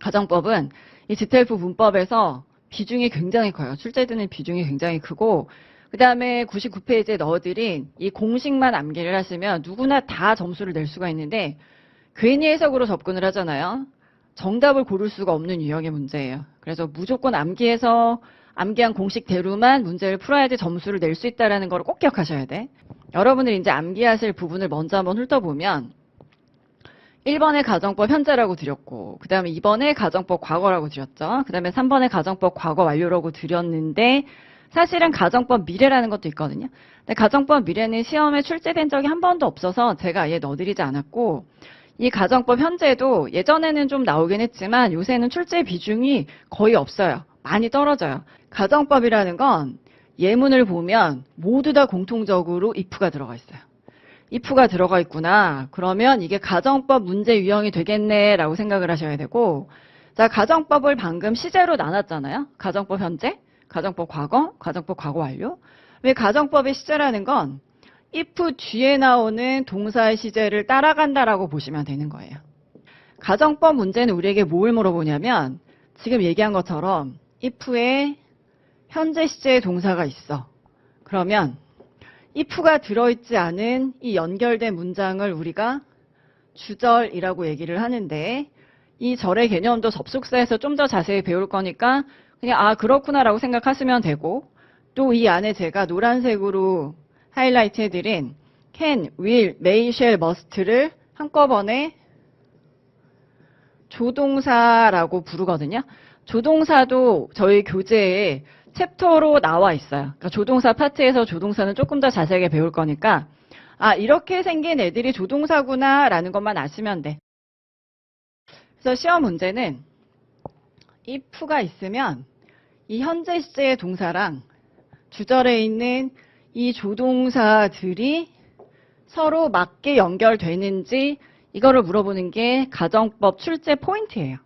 가정법은 이 지텔프 문법에서 비중이 굉장히 커요. 출제되는 비중이 굉장히 크고 그 다음에 99페이지에 넣어드린 이 공식만 암기를 하시면 누구나 다 점수를 낼 수가 있는데 괜히 해석으로 접근을 하잖아요. 정답을 고를 수가 없는 유형의 문제예요. 그래서 무조건 암기해서 암기한 공식대로만 문제를 풀어야지 점수를 낼 수 있다는 걸꼭 기억하셔야 돼. 여러분들 이제 암기하실 부분을 먼저 한번 훑어보면 1번에 가정법 현재라고 드렸고 그 다음에 2번에 가정법 과거라고 드렸죠. 그 다음에 3번에 가정법 과거 완료라고 드렸는데 사실은 가정법 미래라는 것도 있거든요. 근데 가정법 미래는 시험에 출제된 적이 한 번도 없어서 제가 아예 넣어드리지 않았고 이 가정법 현재도 예전에는 좀 나오긴 했지만 요새는 출제 비중이 거의 없어요. 많이 떨어져요. 가정법이라는 건 예문을 보면 모두 다 공통적으로 if가 들어가 있어요. If가 들어가 있구나. 그러면 이게 가정법 문제 유형이 되겠네라고 생각을 하셔야 되고 자, 가정법을 방금 시제로 나눴잖아요. 가정법 현재, 가정법 과거, 가정법 과거 완료. 왜 가정법의 시제라는 건 if 뒤에 나오는 동사의 시제를 따라간다라고 보시면 되는 거예요. 가정법 문제는 우리에게 뭘 물어보냐면 지금 얘기한 것처럼 if에 현재 시제의 동사가 있어. 그러면 if가 들어있지 않은 이 연결된 문장을 우리가 주절이라고 얘기를 하는데 이 절의 개념도 접속사에서 좀 더 자세히 배울 거니까 그냥 아 그렇구나라고 생각하시면 되고 또 이 안에 제가 노란색으로 하이라이트 해드린 can, will, may, shall, must를 한꺼번에 조동사라고 부르거든요. 조동사도 저희 교재에 챕터로 나와 있어요. 그러니까 조동사 파트에서 조동사는 조금 더 자세하게 배울 거니까 아 이렇게 생긴 애들이 조동사구나 라는 것만 아시면 돼. 그래서 시험 문제는 if가 있으면 이 현재 시제의 동사랑 주절에 있는 이 조동사들이 서로 맞게 연결되는지 이거를 물어보는 게 가정법 출제 포인트예요.